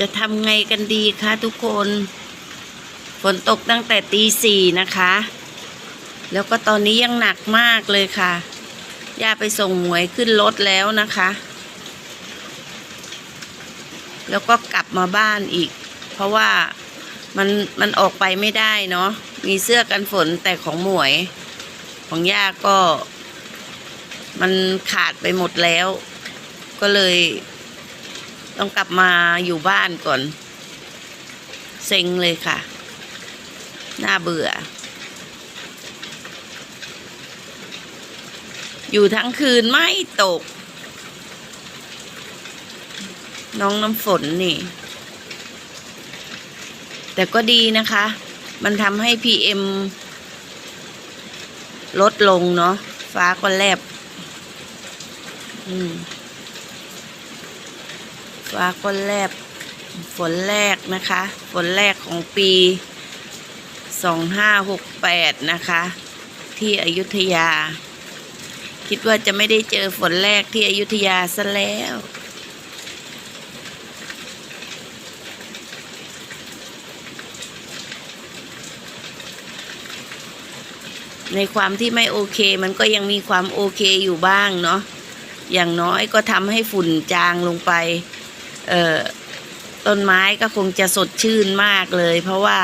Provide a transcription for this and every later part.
จะทำไงกันดีคะทุกคน ฝนตกตั้งแต่ตีสี่นะคะ แล้วก็ตอนนี้ยังหนักมากเลยค่ะย่าไปส่งหมวยขึ้นรถแล้วนะคะ แล้วก็กลับมาบ้านอีก เพราะว่ามันมันออกไปไม่ได้เนาะมีเสื้อกันฝนแต่ของหมวย ของย่าก็ มันขาดไปหมดแล้ว ก็เลย ต้องกลับมาอยู่บ้านก่อน เซ็งเลยค่ะ น่าเบื่อ อยู่ทั้งคืนไม่ตก น้องน้ำฝนนี่ แต่ก็ดีนะคะ มันทำให้ PM ลดลงเนาะฟ้าก็แลบ อืม ฟ้าก็แลบฝนแรกนะคะ ฝนแรกของปีสองห้าหกแปดนะคะ ที่อยุธยา คิดว่าจะไม่ได้เจอฝนแรกที่อยุธยาซะแล้วในความที่ไม่โอเคมันก็ยังมีความโอเคอยู่บ้างเนาะอย่างน้อยก็ทำให้ฝุ่นจางลงไป เอ่อต้นไม้ก็คงจะสดชื่นมากเลย เพราะว่า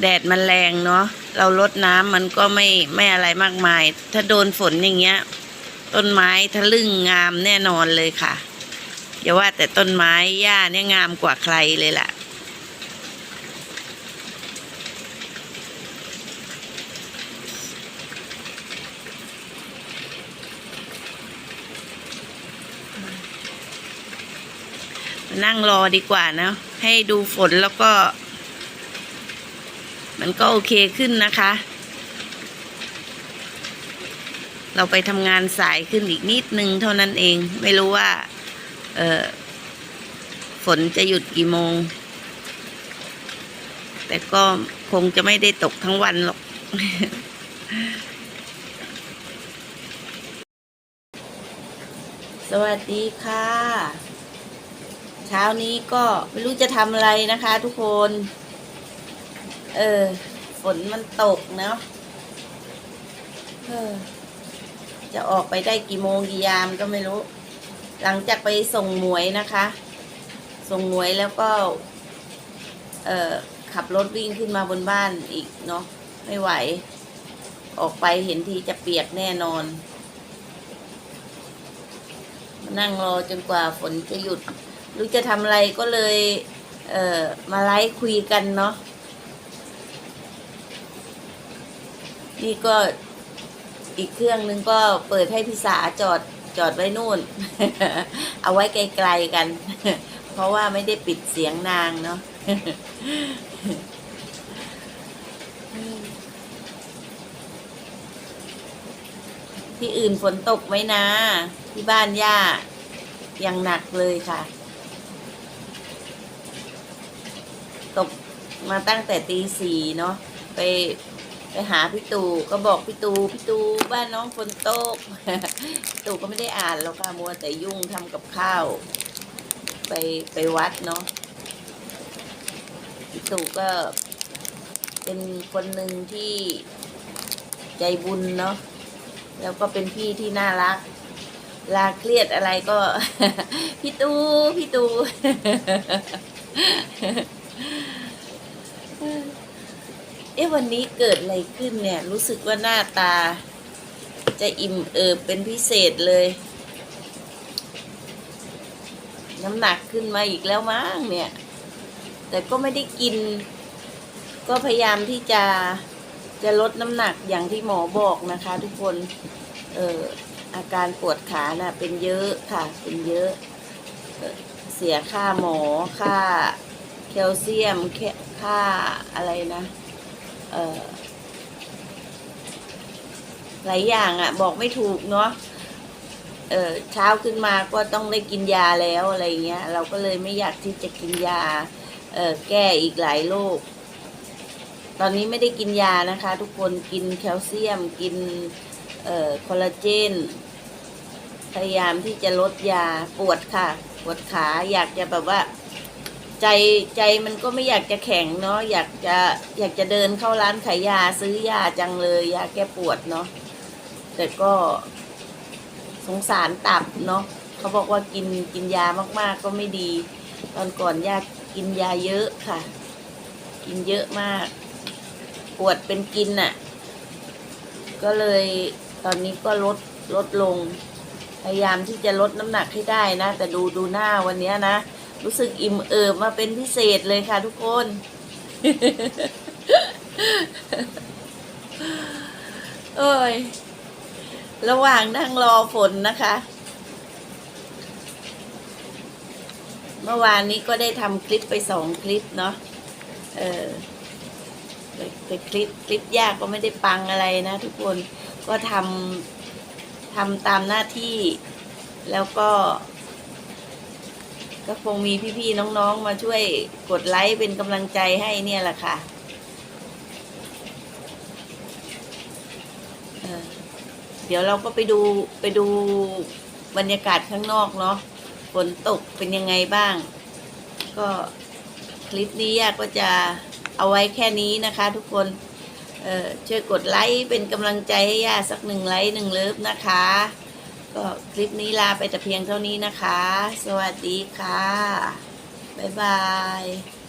แดดมันแรงเนาะเราลดน้ำมันก็ไม่ไม่อะไรมากมาย ถ้าโดนฝนอย่างเงี้ย ต้นไม้ทะลึ่งงามแน่นอนเลยค่ะอย่าว่าแต่ต้นไม้หญ้าเนี่ยงามกว่าใครเลยล่ะ นั่งรอดีกว่านะ ให้ดูฝนแล้วก็ มันก็โอเคขึ้นนะคะ เราไปทำงานสายขึ้นอีกนิดนึงเท่านั้นเอง ไม่รู้ว่า เออฝนจะหยุดกี่โมง แต่ก็คงจะไม่ได้ตกทั้งวันหรอกสวัสดีค่ะ เช้านี้ก็ไม่รู้จะทำอะไรนะคะ ทุกคน เออ ฝนมันตกเนาะเออ จะออกไปได้กี่โมงกี่ยามก็ไม่รู้ หลังจากไปส่งหมวยนะคะ ส่งหมวยแล้วก็ เออขับรถวิ่งขึ้นมาบนบ้านอีกเนาะไม่ไหว ออกไปเห็นทีจะเปียกแน่นอน นั่งรอจนกว่าฝนจะหยุด รู้จะทำอะไรก็เลย เอ่อ มาไลฟ์คุยกันเนาะนี่ก็อีกเครื่องนึงก็เปิดให้พี่สาจอดจอดไว้นู่น เอาไว้ไกลๆกัน เพราะว่าไม่ได้ปิดเสียงนางเนาะที่อื่นฝนตกไหมนะ ที่บ้านย่ายังหนักเลยค่ะ ตกมาตั้งแต่ตีสี่เนาะไปไปหาพี่ตู่ก็บอกพี่ตู่พี่ตู่บ้านน้องฝนตกตู่ก็ไม่ได้อ่านแล้วค่ะมัวแต่ยุ่งทำกับข้าว ไปไปวัดเนาะพี่ตู่ก็เป็นคนหนึ่งที่ใจบุญเนาะแล้วก็เป็นพี่ที่น่ารักลาเครียดอะไรก็ พี่ตูพี่ตู เอ๊ะวันนี้เกิดอะไรขึ้นเนี่ย รู้สึกว่าหน้าตา จะอิ่มเอิบเป็นพิเศษเลย น้ำหนักขึ้นมาอีกแล้วมั้งเนี่ย แต่ก็ไม่ได้กิน ก็พยายามที่จะจะลดน้ำหนักอย่างที่หมอบอกนะคะ ทุกคนเอออาการปวดขาน่ะ เป็นเยอะค่ะ เป็นเยอะเออเสียค่าหมอค่าแคลเซียมค่าอะไรนะ เออหลายอย่างอะ่ะ บอกไม่ถูกเนาะเออเช้าขึ้นมาก็ต้องได้กินยาแล้วอะไรเงี้ย เราก็เลยไม่อยากที่จะกินยา เออแก้อีกหลายโรคตอนนี้ไม่ได้กินยานะคะ ทุกคนกินแคลเซียม กินเอ่อคอลลาเจน พยายามที่จะลดยาปวดค่ะ ปวดขาอยากจะแบบว่า ใจใจมันก็ไม่อยากจะแข็งเนาะอยากจะอยากจะเดินเข้าร้านขายยาซื้อยาจังเลยยาแก้ปวดเนาะแต่ก็สงสารตับเนาะเขาบอกว่ากินกินยามากๆก็ไม่ดี ตอนก่อนยากินยาเยอะค่ะ กินเยอะมาก ปวดเป็นกินน่ะ ก็เลยตอนนี้ก็ลดลดลง พยายามที่จะลดน้ำหนักให้ได้นะ แต่ดูดูหน้าวันนี้นะ รู้สึกอิ่มเอิบมาเป็นพิเศษเลยค่ะทุกคน เอ้ย ระหว่างนั่งรอฝนนะคะ เมื่อวานนี้ก็ได้ทำคลิปไปสองคลิปเนาะ เออแต่คลิปคลิปยากก็ไม่ได้ปังอะไรนะทุกคน ก็ทำทำตามหน้าที่ แล้วก็ ก็คงมีพี่ๆน้องๆมาช่วยกดไลค์เป็นกำลังใจให้เนี่ยแหละค่ะเเดี๋ยวเราก็ไปดูไปดูบรรยากาศข้างนอกเนาะฝนตกเป็นยังไงบ้าง ก็คลิปนี้ย่าก็จะเอาไว้แค่นี้นะคะทุกคนช่วยกดไลค์เป็นกำลังใจให้ย่าสักหนึ่งไลค์หนึ่งเลิฟนะคะ ก็คลิปนี้ลาไปแต่เพียงเท่านี้นะคะ สวัสดีค่ะ บ๊ายบาย